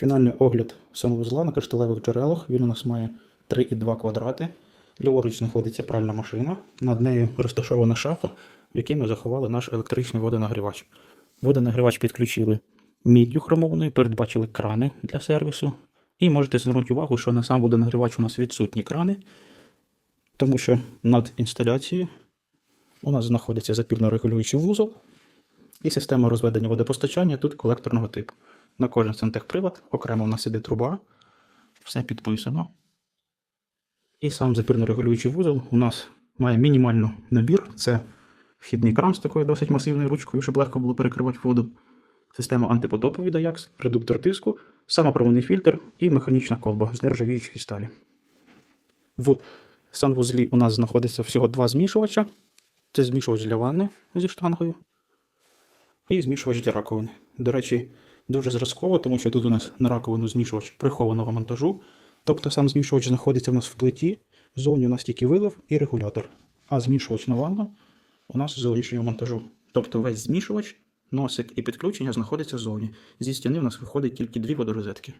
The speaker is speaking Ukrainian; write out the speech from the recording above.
Фінальний огляд санвузла на кришталевих джерелах. Він у нас має 3,2 квадрати. Ліворуч знаходиться пральна машина. Над нею розташована шафа, в якій ми заховали наш електричний водонагрівач. Водонагрівач підключили міддю хромованою, передбачили крани для сервісу. І можете звернути увагу, що на сам водонагрівач у нас відсутні крани, тому що над інсталяцією у нас знаходиться запірно-регулюючий вузол і система розведення водопостачання тут колекторного типу. На кожен сантехпривод окремо в нас іде труба, все підписано. І сам запірно-регулюючий вузол у нас має мінімальний набір. Це вхідний кран з такою досить масивною ручкою, щоб легко було перекривати воду. Система антипотопу від Ajax, редуктор тиску, самопроводний фільтр і механічна колба з нержавіючої сталі. В санвузлі у нас знаходиться всього два змішувача. Це змішувач для ванни зі штангою і змішувач для раковини. До речі, дуже зразково, тому що тут у нас на раковину змішувач прихованого монтажу. Тобто сам змішувач знаходиться у нас в плиті, в зоні у нас тільки вилив і регулятор. А змішувач на ванну у нас в зовнішнього монтажу. Тобто весь змішувач, носик і підключення знаходиться ззовні. Зі стіни у нас виходить тільки дві водорозетки.